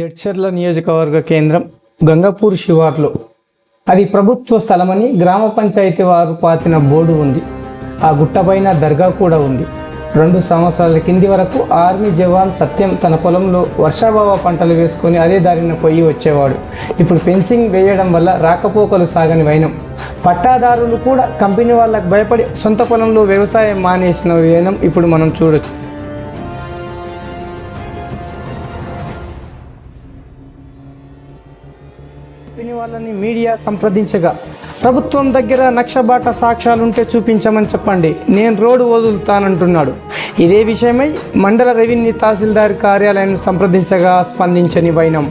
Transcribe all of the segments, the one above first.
జడ్చర్ల నియోజకవర్గ కేంద్రం గంగపూర్ శివార్లో. అది ప్రభుత్వ స్థలమని గ్రామ పంచాయతీ వారు పాతిన బోర్డు ఉంది. ఆ గుట్టపైన దర్గా కూడా ఉంది. రెండు సంవత్సరాల కింది వరకు ఆర్మీ జవాన్ సత్యం తన పొలంలో వర్షాభావ పంటలు వేసుకొని అదే దారిన పొయ్యి వచ్చేవాడు. ఇప్పుడు ఫెన్సింగ్ వేయడం వల్ల రాకపోకలు సాగని వైనం. పట్టాదారులు కూడా కంపెనీ వాళ్ళకు భయపడి సొంత పొలంలో వ్యవసాయం మానేసిన వైనం ఇప్పుడు మనం చూడొచ్చు. వాళ్ళని మీడియా సంప్రదించగా ప్రభుత్వం దగ్గర నక్షబాట సాక్ష్యాలుంటే చూపించమని చెప్పండి. నేను రోడ్డు వదులుతానంటున్నాడు. ఇదే విషయమై మండల రెవెన్యూ తహసీల్దార్ కార్యాలయం సంప్రదించగా స్పందించని వైనం.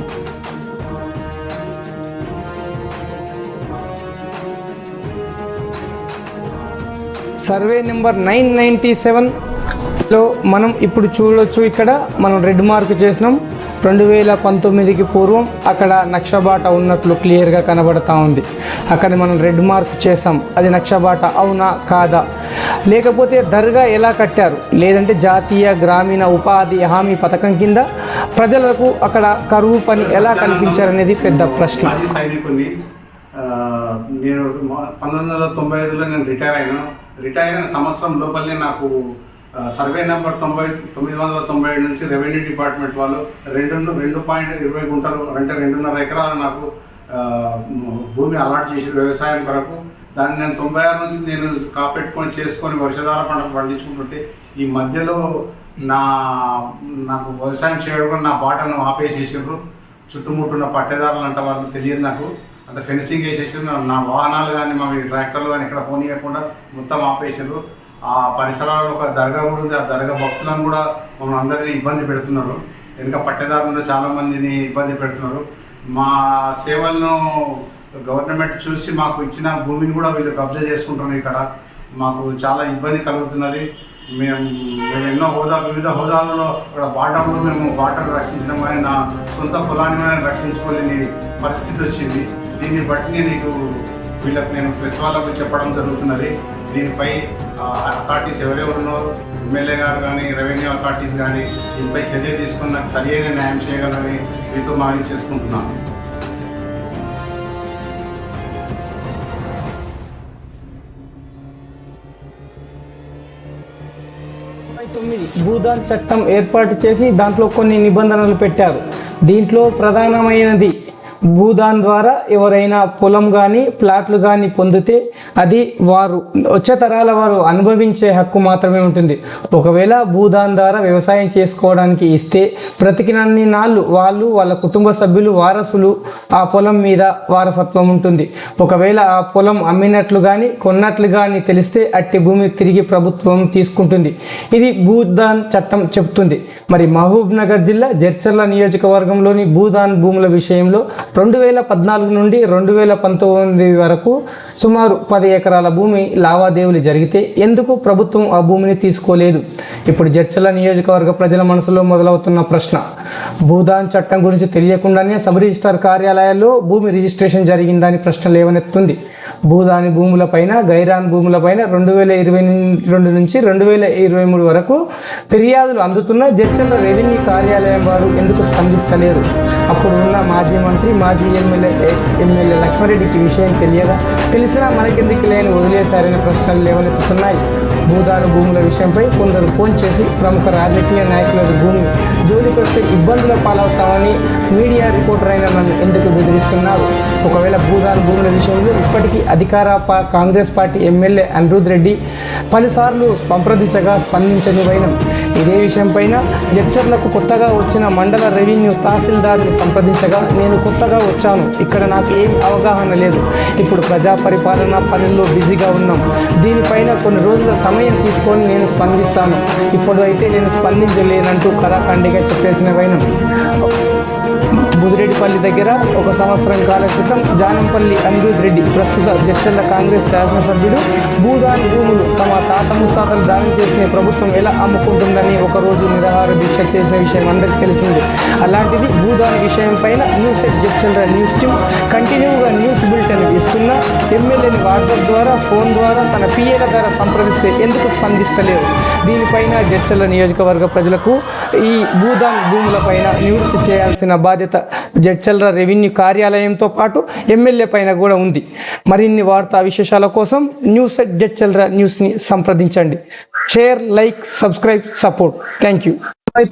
సర్వే నెంబర్ నైన్ నైంటీ సెవెన్లో మనం ఇప్పుడు చూడొచ్చు ఇక్కడ మనం రెడ్ మార్క్ చేసినాం. రెండు వేల పంతొమ్మిదికి పూర్వం అక్కడ నక్షబాట ఉన్నట్లు క్లియర్గా కనబడతా ఉంది. అక్కడ మనం రెడ్ మార్క్ చేసాం అది నక్షబాట అవునా కాదా? లేకపోతే దర్గా ఎలా కట్టారు? లేదంటే జాతీయ గ్రామీణ ఉపాధి హామీ పథకం కింద ప్రజలకు అక్కడ కరువు పని ఎలా కల్పించారనేది పెద్ద ప్రశ్న. నేను పంతొమ్మిది వందల తొంభై ఐదులో నేను రిటైర్ అయినా. రిటైర్ అయిన సంవత్సరం లోపలనే నాకు సర్వే నెంబర్ తొంభై తొమ్మిది వందల తొంభై ఏడు నుంచి రెవెన్యూ డిపార్ట్మెంట్ వాళ్ళు రెండు రెండు పాయింట్ ఇరవై గుంటలు అంటే రెండున్నర ఎకరాలు నాకు భూమి అలాట్ చేసి వ్యవసాయం కొరకు. దాన్ని నేను తొంభై ఆరు నుంచి నేను కాపెట్టుకొని చేసుకొని వర్షధార పంటలు పండించుకుంటుంటే ఈ మధ్యలో నా నాకు వ్యవసాయం చేయడం నా బాటను ఆపేసేసారు చుట్టుముట్టున్న పట్టేదారులు అంట వాళ్ళు తెలియదు నాకు. అంత ఫెన్సింగ్ వేసేసారు నా- వాహనాలు కానీ మా ట్రాక్టర్లు కానీ ఇక్కడ పోనీయకుండా మొత్తం ఆపేసారు ఆ పరిసరాల్లో ఒక దర్గా కూడా ఉంది. ఆ దర్గా భక్తులను కూడా మనం అందరినీ ఇబ్బంది పెడుతున్నారు. వెనుక పట్టేదారులు చాలా మందిని ఇబ్బంది పెడుతున్నారు. మా సేవలను గవర్నమెంట్ చూసి మాకు ఇచ్చిన భూమిని కూడా వీళ్ళు కబ్జా చేసుకుంటున్నారు ఇక్కడ. మాకు చాలా ఇబ్బంది కలుగుతున్నది. మేము మేము ఎన్నో హోదా వివిధ హోదాలలో ఇక్కడ బాటంలో మేము బాటలు రక్షించడం కానీ నా సొంత పొలాన్ని కూడా రక్షించుకోలేని పరిస్థితి వచ్చింది. దీన్ని బట్టి నేను నీకు వీళ్ళకి నేను ప్రెస్ వాళ్ళకు చెప్పడం జరుగుతున్నది. దీనిపై అథారిటీస్ ఎవరెవరునో ఎమ్మెల్యే గారు కానీ రెవెన్యూ అథారిటీస్ కానీ దీనిపై చర్య తీసుకుని నాకు సరి అయిన న్యాయం చేయగలని మీతో మాని చేసుకుంటున్నాను తొమ్మిది. భూదాన్ చట్టం ఏర్పాటు చేసి దాంట్లో కొన్ని నిబంధనలు పెట్టారు. దీంట్లో ప్రధానమైనది భూదాన్ ద్వారా ఎవరైనా పొలం కానీ ప్లాట్లు కానీ పొందితే అది వారు వచ్చే తరాల వారు అనుభవించే హక్కు మాత్రమే ఉంటుంది. ఒకవేళ భూదాన్ ద్వారా వ్యవసాయం చేసుకోవడానికి ఇస్తే బ్రతికినన్ని నాళ్ళు వాళ్ళు వాళ్ళ కుటుంబ సభ్యులు వారసులు ఆ పొలం మీద వారసత్వం ఉంటుంది. ఒకవేళ ఆ పొలం అమ్మినట్లు కానీ కొన్నట్లు కానీ తెలిస్తే అట్టి భూమి తిరిగి ప్రభుత్వం తీసుకుంటుంది. ఇది భూదాన్ చట్టం చెబుతుంది. మరి మహబూబ్ నగర్ జిల్లా జడ్చర్ల నియోజకవర్గంలోని భూదాన్ భూముల విషయంలో రెండు వేల పద్నాలుగు నుండి రెండు వేల పంతొమ్మిది వరకు సుమారు పది ఎకరాల భూమి లావాదేవీలు జరిగితే ఎందుకు ప్రభుత్వం ఆ భూమిని తీసుకోలేదు? ఇప్పుడు జడ్చల నియోజకవర్గ ప్రజల మనసులో మొదలవుతున్న ప్రశ్న. భూదాన్ చట్టం గురించి తెలియకుండానే సబ్ రిజిస్టార్ కార్యాలయాల్లో భూమి రిజిస్ట్రేషన్ జరిగిందని ప్రశ్న లేవనెత్తుంది. భూదాని భూములపైన గైరాన్ భూములపైన రెండు వేల ఇరవై రెండు నుంచి రెండు వేల ఇరవై మూడు వరకు ఫిర్యాదులు అందుతున్న జడ్చర్ల రెవెన్యూ కార్యాలయం వారు ఎందుకు స్పందిస్తలేరు? అప్పుడు ఉన్న మాజీ మంత్రి మాజీ ఎమ్మెల్యే ఎమ్మెల్యే లక్ష్మారెడ్డికి విషయం తెలియదా? తెలిసినా మనకెందుకు లేని వదిలేశారనే ప్రశ్నలు లేవనెత్తుతున్నాయి. భూదాను భూముల విషయంపై కొందరు ఫోన్ చేసి ప్రముఖ రాజకీయ నాయకుల భూమి జోలికి వస్తే ఇబ్బందుల పాలవుతామని మీడియా రిపోర్టర్ అయిన నన్ను ఎందుకు బెదిరిస్తున్నారు? ఒకవేళ భూదాను భూముల విషయంలో ఇప్పటికీ అధికార కాంగ్రెస్ పార్టీ ఎమ్మెల్యే అనిరుద్ రెడ్డి పలుసార్లు సంప్రదించగా స్పందించని వైనం. ఇదే విషయంపైన లెక్చర్లకు కొత్తగా వచ్చిన మండల రెవెన్యూ తహసీల్దార్ని సంప్రదించగా నేను కొత్తగా వచ్చాను. ఇక్కడ నాకు ఏం అవగాహన లేదు. ఇప్పుడు ప్రజా పరిపాలన పనుల్లో బిజీగా ఉన్నాం. దీనిపైన కొన్ని రోజుల సమయం తీసుకొని నేను స్పందిస్తాను. ఇప్పుడు అయితే నేను స్పందించలేనంటూ కళాఖండిగా చెప్పేసిన వైనం. బుదిరెడ్డిపల్లి దగ్గర ఒక సంవత్సరం కాల క్రితం జానంపల్లి అనిరుద్ రెడ్డి ప్రస్తుత జడ్చర్ల కాంగ్రెస్ శాసనసభ్యుడు భూదాన్ భూములు తమ తాత ముత్తాతలు దానం చేసిన ప్రభుత్వం ఎలా అమ్ముకుంటుందని ఒకరోజు నిరాహార దీక్ష చేసిన విషయం అందరికీ తెలిసింది. అలాంటిది భూదాన్ విషయం పైన న్యూస్ జడ్చర్ల న్యూస్ టీమ్ కంటిన్యూగా న్యూస్ బులెటిన్ ఇస్తున్న ఎమ్మెల్యేని వాట్సాప్ ద్వారా ఫోన్ ద్వారా తన పిఏల ద్వారా సంప్రదిస్తే ఎందుకు స్పందిస్తలేరు? దీనిపైన జడ్చర్ల నియోజకవర్గ ప్రజలకు ఈ భూదాన్ భూములపైన నివృత్తి చేయాల్సిన బాధ్యత జడ్చల్ర రెవెన్యూ కార్యాలయంతో పాటు ఎమ్మెల్యే పైన కూడా ఉంది. మరిన్ని వార్తా విశేషాల కోసం న్యూస్ జడ్చల్ర న్యూస్ని సంప్రదించండి. Share like subscribe support. Thank you.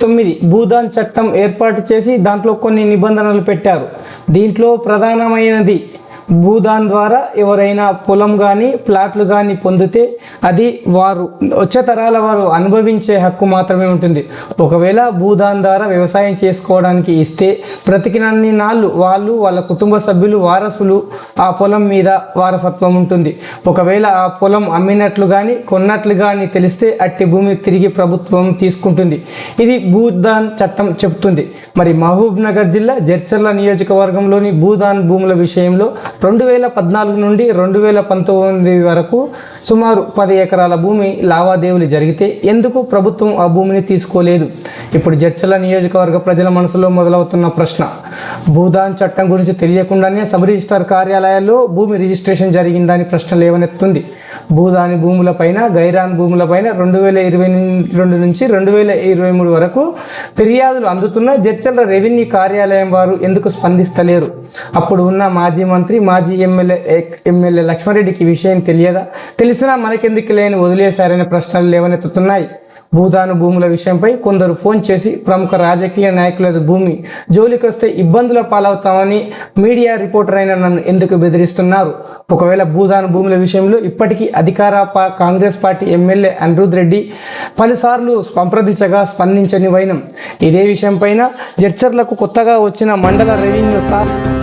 తొమ్మిది భూదాన్ చట్టం ఏర్పాటు చేసి దాంట్లో కొన్ని నిబంధనలు పెట్టారు. దీంట్లో ప్రధానమైనది భూదాన్ ద్వారా ఎవరైనా పొలం కానీ ప్లాట్లు కానీ పొందితే అది వారు వచ్చే తరాల వారు అనుభవించే హక్కు మాత్రమే ఉంటుంది. ఒకవేళ భూదాన్ ద్వారా వ్యవసాయం చేసుకోవడానికి ఇస్తే బ్రతికినన్ని నాళ్ళు వాళ్ళు వాళ్ళ కుటుంబ సభ్యులు వారసులు ఆ పొలం మీద వారసత్వం ఉంటుంది. ఒకవేళ ఆ పొలం అమ్మినట్లు కానీ కొన్నట్లు కానీ తెలిస్తే అట్టి భూమి తిరిగి ప్రభుత్వం తీసుకుంటుంది. ఇది భూదాన్ చట్టం చెబుతుంది. మరి మహబూబ్ నగర్ జిల్లా జడ్చర్ల నియోజకవర్గంలోని భూదాన్ భూముల విషయంలో రెండు వేల పద్నాలుగు నుండి రెండు వేల పంతొమ్మిది వరకు సుమారు పది ఎకరాల భూమి లావాదేవీలు జరిగితే ఎందుకు ప్రభుత్వం ఆ భూమిని తీసుకోలేదు? ఇప్పుడు జడ్చల నియోజకవర్గ ప్రజల మనసులో మొదలవుతున్న ప్రశ్న. భూదాన్ చట్టం గురించి తెలియకుండానే సబ్ రిజిస్టార్ కార్యాలయాల్లో భూమి రిజిస్ట్రేషన్ జరిగిందని ప్రశ్న లేవనెత్తుంది. భూదాని భూములపైన గైరాన్ భూములపైన రెండు వేల ఇరవై రెండు నుంచి రెండు వేల ఇరవై మూడు వరకు ఫిర్యాదులు అందుతున్న జడ్చల రెవెన్యూ కార్యాలయం వారు ఎందుకు స్పందిస్తలేరు? అప్పుడు ఉన్న మాజీ మంత్రి మాజీ ఎమ్మెల్యే ఎమ్మెల్యే లక్ష్మారెడ్డికి ఈ విషయం తెలియదా? తెలిసినా మనకెందుకు లేని వదిలేశారనే ప్రశ్నలు లేవనెత్తుతున్నాయి. భూదాన భూముల విషయంపై కొందరు ఫోన్ చేసి ప్రముఖ రాజకీయ నాయకులది భూమి జోలికి వస్తే ఇబ్బందుల పాలవుతామని మీడియా రిపోర్టర్ అయిన నన్ను ఎందుకు బెదిరిస్తున్నారు? ఒకవేళ భూదాన భూముల విషయంలో ఇప్పటికీ అధికార కాంగ్రెస్ పార్టీ ఎమ్మెల్యే అనిరుద్ రెడ్డి పలుసార్లు సంప్రదించగా స్పందించని వైనం. ఇదే విషయంపైన జడ్చర్లకు కొత్తగా వచ్చిన మండల రెవెన్యూ స్టాఫ్